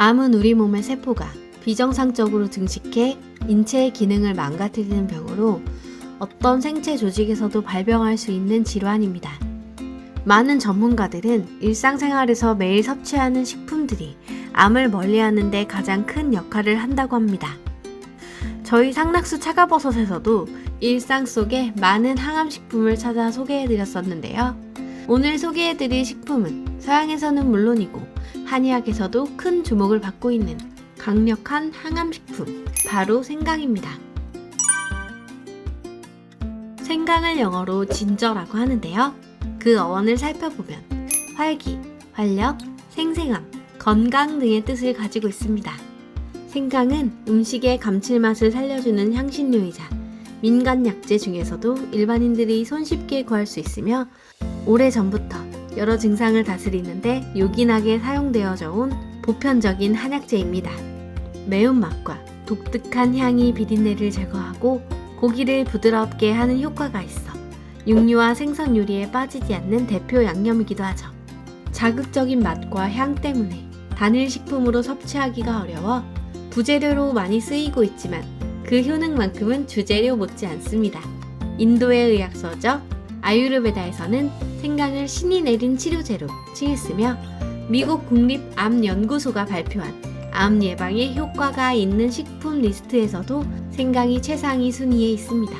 암은 우리 몸의 세포가 비정상적으로 증식해 인체의 기능을 망가뜨리는 병으로 어떤 생체 조직에서도 발병할 수 있는 질환입니다. 많은 전문가들은 일상생활에서 매일 섭취하는 식품들이 암을 멀리하는 데 가장 큰 역할을 한다고 합니다. 저희 상락수 차가버섯에서도 일상 속에 많은 항암식품을 찾아 소개해드렸었는데요. 오늘 소개해드릴 식품은 서양에서는 물론이고 한의학에서도 큰 주목을 받고 있는 강력한 항암식품, 바로 생강입니다. 생강을 영어로 진저라고 하는데요. 그 어원을 살펴보면 활기, 활력, 생생함, 건강 등의 뜻을 가지고 있습니다. 생강은 음식의 감칠맛을 살려주는 향신료이자 민간 약재 중에서도 일반인들이 손쉽게 구할 수 있으며 오래전부터 여러 증상을 다스리는데 요긴하게 사용되어져 온 보편적인 한약재입니다. 매운맛과 독특한 향이 비린내를 제거하고 고기를 부드럽게 하는 효과가 있어 육류와 생선 요리에 빠지지 않는 대표 양념이기도 하죠. 자극적인 맛과 향 때문에 단일 식품으로 섭취하기가 어려워 부재료로 많이 쓰이고 있지만 그 효능만큼은 주재료 못지 않습니다. 인도의 의학서적 아유르베다에서는 생강을 신이 내린 치료제로 칭했으며 미국 국립암연구소가 발표한 암 예방에 효과가 있는 식품 리스트에서도 생강이 최상위 순위에 있습니다.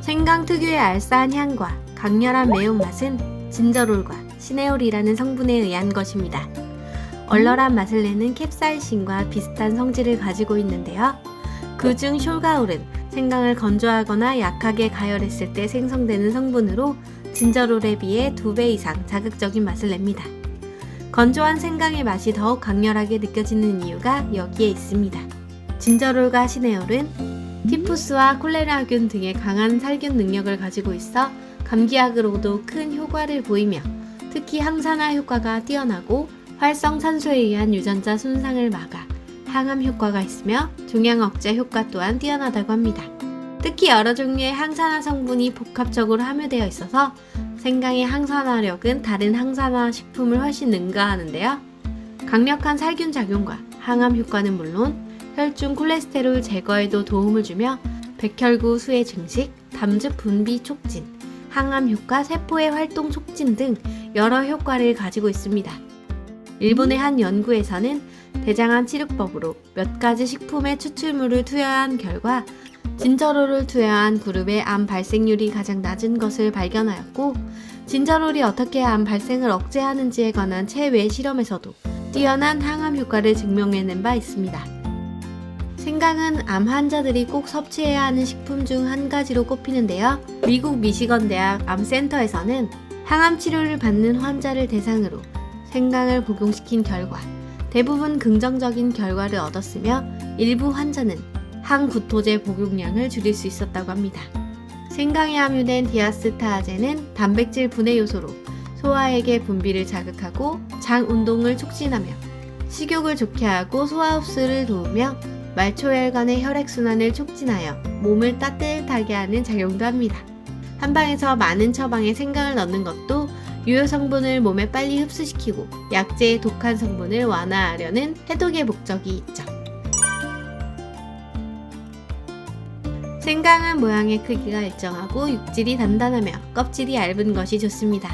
생강 특유의 알싸한 향과 강렬한 매운맛은 진저롤과 시네올이라는 성분에 의한 것입니다. 얼얼한 맛을 내는 캡사이신과 비슷한 성질을 가지고 있는데요. 그중 숄가울은 생강을 건조하거나 약하게 가열했을 때 생성되는 성분으로 진저롤에 비해 2배 이상 자극적인 맛을 냅니다. 건조한 생강의 맛이 더욱 강렬하게 느껴지는 이유가 여기에 있습니다. 진저롤과 시네올은 티푸스와 콜레라균 등의 강한 살균 능력을 가지고 있어 감기약으로도 큰 효과를 보이며 특히 항산화 효과가 뛰어나고 활성산소에 의한 유전자 손상을 막아 항암 효과가 있으며 종양 억제 효과 또한 뛰어나다고 합니다. 특히 여러 종류의 항산화 성분이 복합적으로 함유되어 있어서 생강의 항산화력은 다른 항산화 식품을 훨씬 능가하는데요. 강력한 살균 작용과 항암 효과는 물론 혈중 콜레스테롤 제거에도 도움을 주며 백혈구 수의 증식, 담즙 분비 촉진, 항암 효과, 세포의 활동 촉진 등 여러 효과를 가지고 있습니다. 일본의 한 연구에서는 대장암 치료법으로 몇 가지 식품의 추출물을 투여한 결과 진저롤을 투여한 그룹의 암 발생률이 가장 낮은 것을 발견하였고 진저롤이 어떻게 암 발생을 억제하는지에 관한 체외 실험에서도 뛰어난 항암 효과를 증명해낸 바 있습니다. 생강은 암 환자들이 꼭 섭취해야 하는 식품 중 한 가지로 꼽히는데요. 미국 미시건 대학 암센터에서는 항암 치료를 받는 환자를 대상으로 생강을 복용시킨 결과 대부분 긍정적인 결과를 얻었으며 일부 환자는 항구토제 복용량을 줄일 수 있었다고 합니다. 생강에 함유된 디아스타아제는 단백질 분해 요소로 소화액의 분비를 자극하고 장 운동을 촉진하며 식욕을 좋게 하고 소화 흡수를 도우며 말초혈관의 혈액순환을 촉진하여 몸을 따뜻하게 하는 작용도 합니다. 한방에서 많은 처방에 생강을 넣는 것도 유효 성분을 몸에 빨리 흡수시키고 약재의 독한 성분을 완화하려는 해독의 목적이 있죠. 생강은 모양의 크기가 일정하고 육질이 단단하며 껍질이 얇은 것이 좋습니다.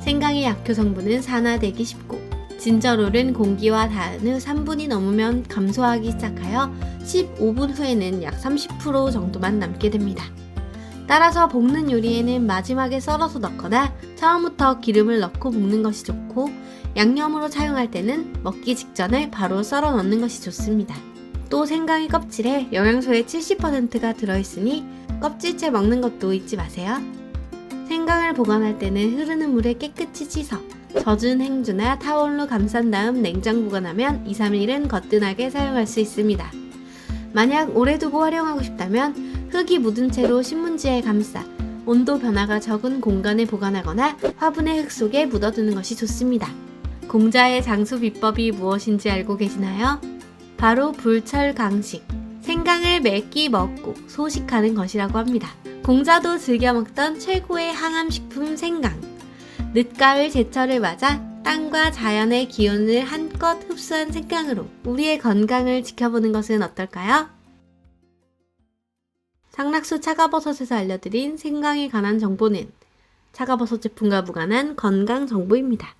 생강의 약효 성분은 산화되기 쉽고 진저롤은 공기와 닿은 후 3분이 넘으면 감소하기 시작하여 15분 후에는 약 30% 정도만 남게 됩니다. 따라서 볶는 요리에는 마지막에 썰어서 넣거나 처음부터 기름을 넣고 볶는 것이 좋고 양념으로 사용할 때는 먹기 직전에 바로 썰어 넣는 것이 좋습니다. 또 생강의 껍질에 영양소의 70%가 들어있으니 껍질째 먹는 것도 잊지 마세요. 생강을 보관할 때는 흐르는 물에 깨끗이 씻어 젖은 행주나 타올로 감싼 다음 냉장 보관하면 2, 3일은 거뜬하게 사용할 수 있습니다. 만약 오래 두고 활용하고 싶다면 흙이 묻은 채로 신문지에 감싸 온도 변화가 적은 공간에 보관하거나 화분의 흙 속에 묻어두는 것이 좋습니다. 공자의 장수 비법이 무엇인지 알고 계시나요? 바로 불철강식. 생강을 매끼 먹고 소식하는 것이라고 합니다. 공자도 즐겨 먹던 최고의 항암식품 생강. 늦가을 제철을 맞아 땅과 자연의 기운을 한껏 흡수한 생강으로 우리의 건강을 지켜보는 것은 어떨까요? 상락수 차가버섯에서 알려드린 생강에 관한 정보는 차가버섯 제품과 무관한 건강 정보입니다.